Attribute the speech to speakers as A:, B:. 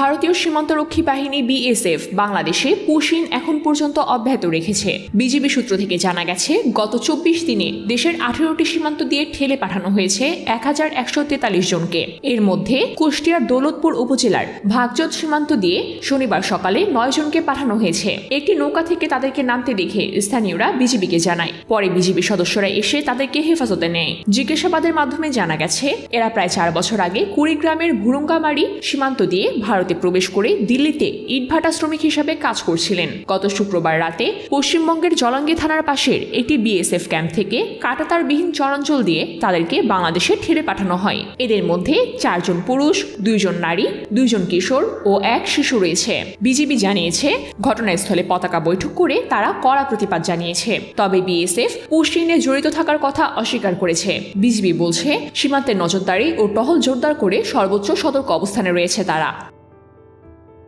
A: ভারতীয় সীমান্তরক্ষী বাহিনী বিএসএফ বাংলাদেশে পুশিন এখন পর্যন্ত অব্যাহত রেখেছে। বিজিবি সূত্র থেকে জানা গেছে, গত চব্বিশ দিনে দেশের আঠেরোটি সীমান্ত দিয়ে ঠেলে পাঠানো হয়েছে এক হাজার একশো তেতাল্লিশ জনকে। এর মধ্যে কুষ্টিয়ার দৌলতপুর উপজেলার ভাগজত সীমান্ত দিয়ে শনিবার সকালে নয় জনকে পাঠানো হয়েছে। একটি নৌকা থেকে তাদেরকে নামতে দেখে স্থানীয়রা বিজিবিকে জানায়। পরে বিজিবি সদস্যরা এসে তাদেরকে হেফাজতে নেয়। জিজ্ঞাসাবাদের মাধ্যমে জানা গেছে, এরা প্রায় চার বছর আগে কুড়িগ্রামের ভুরুঙ্গামারি সীমান্ত দিয়ে ভারতে প্রবেশ করে দিল্লিতে ইটভাটা শ্রমিক হিসাবে কাজ করছিলেন। গত শুক্রবার রাতে পশ্চিমবঙ্গের জলাঙ্গি থানার পাশের একটি বিএসএফ ক্যাম্প থেকে কাটাতারবিহীন চরাঞ্চল দিয়ে তাদেরকে বাংলাদেশে ঠেলে পাঠানো হয়। এদের মধ্যে চারজন পুরুষ, দুইজন নারী, দুইজন কিশোর ও এক শিশু রয়েছে। বিজিবি জানিয়েছে, ঘটনাস্থলে পতাকা বৈঠক করে তারা কড়া প্রতিবাদ জানিয়েছে। তবে বিএসএফ পুশিনে জড়িত থাকার কথা অস্বীকার করেছে। বিজিবি বলছে, সীমান্তের নজরদারি ও টহল জোরদার করে সর্বোচ্চ সতর্ক অবস্থানে রয়েছে তারা।